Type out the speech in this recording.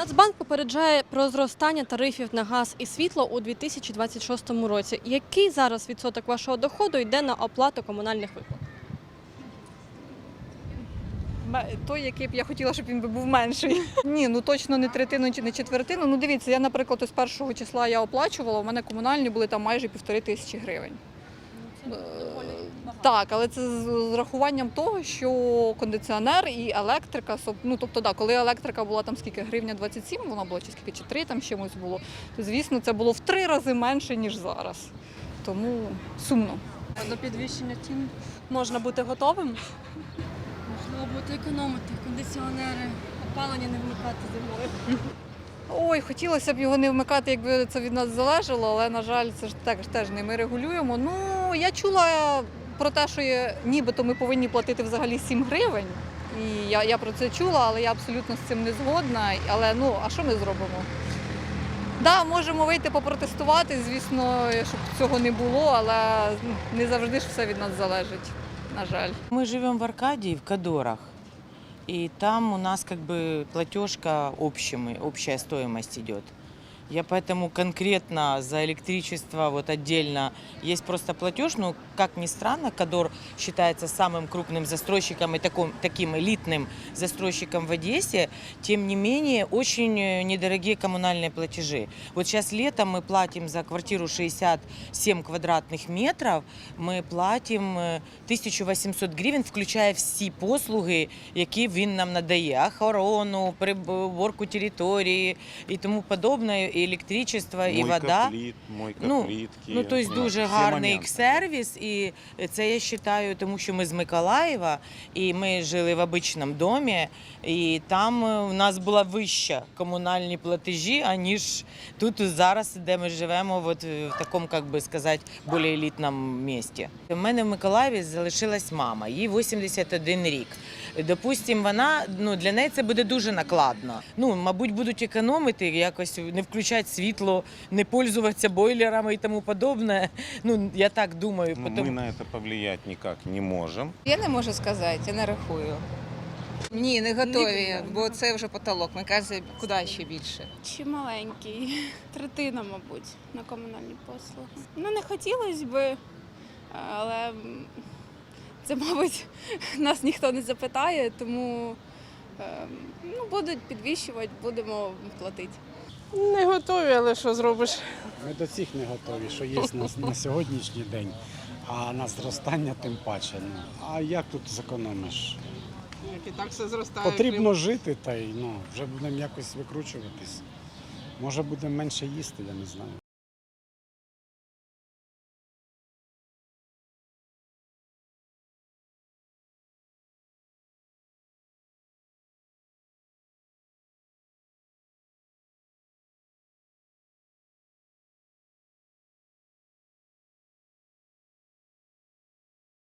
Нацбанк попереджає про зростання тарифів на газ і світло у 2026 році. Який зараз відсоток вашого доходу йде на оплату комунальних виплат? Той, який б я хотіла, щоб він би був менший. Ні, ну точно не третину чи не четвертину. Ну дивіться, я, наприклад, з першого числа я оплачувала, у мене комунальні були там майже півтори тисячі гривень. Так, але це з рахуванням того, що кондиціонер і електрика, ну тобто, да, коли електрика була там скільки гривня 27, вона була чи скільки чи 3 там чимось було, то звісно це було в три рази менше, ніж зараз. Тому сумно. До підвищення цін можна бути готовим. Можливо, бути економити кондиціонери, опалення не вмикати зимою. Ой, хотілося б його не вмикати, якби це від нас залежало, але на жаль, це ж теж теж не ми регулюємо. Ну я чула про те, що нібито ми повинні платити взагалі 7 гривень. І я, я про це чула, але я абсолютно з цим не згодна. Але ну а що ми зробимо? Да, можемо вийти попротестувати, звісно, щоб цього не було, але ну, не завжди ж все від нас залежить. На жаль. Мы живем в Аркадии, в Кадорах. И там у нас как бы платежка общими, общая стоимость идет. Я поэтому конкретно за электричество вот отдельно есть просто платеж, но как ни странно, Кадор считается самым крупным застройщиком и таком, таким элитным застройщиком в Одессе. Тем не менее, очень э, недорогие коммунальные платежи. Вот сейчас летом мы платим за квартиру 67 квадратных метров, мы платим е, 1800 гривень, включая всі послуги, які він нам надає: охорону, приборку території і тому подобне, І електричество, і Мойка вода. плит, мойка Ну, плитки. Ну, тобто дуже всі гарний сервіс, і це я вважаю, тому що ми з Миколаєва, і ми жили в обичному домі, і там у нас була вища комунальні платежі, аніж тут зараз, де ми живемо, от в такому, як би сказати, більш елітному місті. У мене в Миколаєві залишилась мама, їй 81 рік. Допустим, вона ну для неї це буде дуже накладно. Ну, мабуть, будуть економити, якось не включати світло, не пользуватися бойлерами і тому подобне. Ну я так думаю. Ну, потом- Мы на это повлиять никак не можем. Я не можу сказати, я не рахую. Ні, не готові, бо це вже потолок. Ми кажемо, куди ще більше. Чи маленький? Третина, мабуть, на комунальні послуги. Ну, не хотілося би, але це, мабуть, нас ніхто не запитає, тому ем, ну, будуть підвищувати, будемо платити. Не готові, але що зробиш? Ми до цих не готові, що є на, на сьогоднішній день, а на зростання тим паче. Ну, а як тут зекономиш? Як і так все зростає. Потрібно жити та й ну, вже будемо якось викручуватись. Може будемо менше їсти, я не знаю.